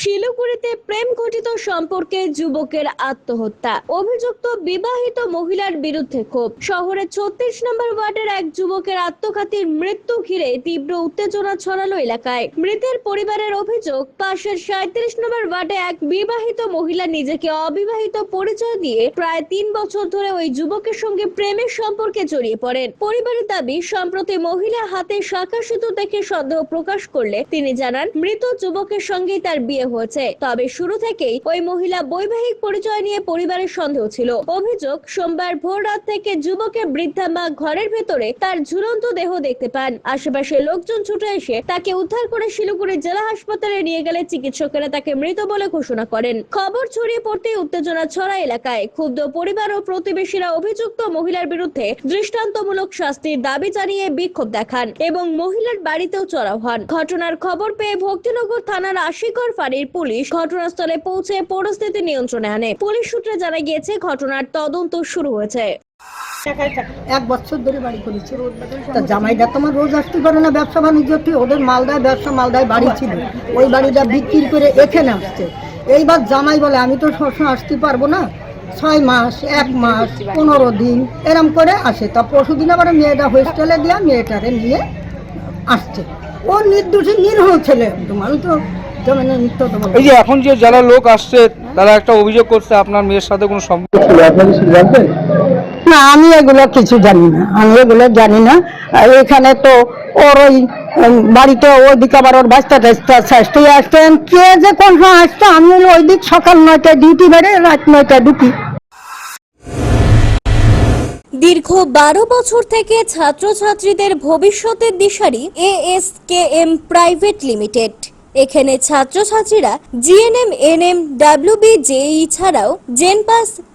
শিলিগুড়িতে প্রেম ঘটিত সম্পর্কে যুবকের আত্মহত্যা। অভিযুক্ত বিবাহিত মহিলার বিরুদ্ধে ক্ষোভ। শহরের ছত্রিশ নম্বর ওয়ার্ডের এক যুবকের আত্মঘাতীর মৃত্যু ঘিরে তীব্র উত্তেজনা ছড়ালো এলাকায়। মৃতের পরিবারের অভিযোগ, পাশের সাঁত্রিশ নম্বর ওয়ার্ডে এক বিবাহিত মহিলা নিজেকে অবিবাহিত পরিচয় দিয়ে প্রায় তিন বছর ধরে ওই যুবকের সঙ্গে প্রেমের সম্পর্কে জড়িয়ে পড়েন। পরিবারের দাবি, সম্প্রতি মহিলা হাতে শাখা সিঁদুর দেখে সন্দেহ প্রকাশ করলে তিনি জানান, মৃত যুবকের সঙ্গেই তার বিয়ে হয়েছে। তবে শুরু থেকেই ওই মহিলা বৈবাহিক পরিচয় নিয়ে পরিবারের সন্দেহ ছিল। অভিযোগ, সোমবার ভোর রাত থেকে যুবকের বৃদ্ধা মা ঘরের ভেতরে তার ঝুলন্ত দেহ দেখতে পান। আশেপাশে লোকজন ছুটে এসে তাকে উদ্ধার করে শিলিগুড়ি জেলা হাসপাতালে নিয়ে গেলে চিকিৎসকেরা তাকে মৃত বলে ঘোষণা করেন। খবর ছড়িয়ে পড়তেই উত্তেজনা ছড়া এলাকায়। ক্ষুব্ধ পরিবার ও প্রতিবেশীরা অভিযুক্ত মহিলার বিরুদ্ধে দৃষ্টান্তমূলক শাস্তির দাবি জানিয়ে বিক্ষোভ দেখান এবং মহিলার বাড়িতেও চড়াও হন। ঘটনার খবর পেয়ে ভক্তিনগর থানার আশিকর ফাঁড়ির পুলিশ ঘটনাস্থলে পৌঁছে পরিস্থিতি নিয়ন্ত্রণে আনে। পুলিশ সূত্রে জানা গিয়েছে, ঘটনার তদন্ত শুরু হয়েছে। এক বছর ধরে বাড়ি করেছে। তা জামাইটা তোমার রোজ আসতে পারে না, ব্যবসা বাণিজ্য ঠিক ওদের মালদায় ব্যবসা, মালদায় বাড়ি ছিল। ওই বাড়িটা বিক্রি করে এখানে আসছে। এইবার জামাই বলে, আমি তো সবসময় আসতে পারব না। ছয় মাস, এক মাস, পনেরো দিন, এরম করে আসে। তা পরশু দিন আবার মেয়েটা হোস্টেলে দিয়া মেয়েটারে নিয়ে আসছে। ও নির্দোষী, নির্হ ছেলে। আমি তো এই যে এখন যে যারা লোক আসছে তারা একটা অভিযোগ করছে আপনার মেয়ের সাথে কোনো সম্পর্ক ছিল আপনারা কিছু জানতেন? না আমি এগুলো কিছু জানি না। আমি এগুলো জানি না। এখানে তো ওর ওই বাড়িতে ওইদিকে আবার ওর বাচ্চা টাচ্চা ষষ্ঠী আসতেন কে যে কোন সময় আসতো আমি ওই দিক সকাল নয়টায় ডিউটি বেড়ে রাত নয়টায় ঢুকি। দীর্ঘ বারো বছর থেকে ছাত্রছাত্রীদের ভবিষ্যতের দিশারি এএসকেএম প্রাইভেট লিমিটেড এখানে ছাত্রছাত্রীরা জিএনএম এনএম ডাব্লিউবি জেই ছাড়াও জেনপাস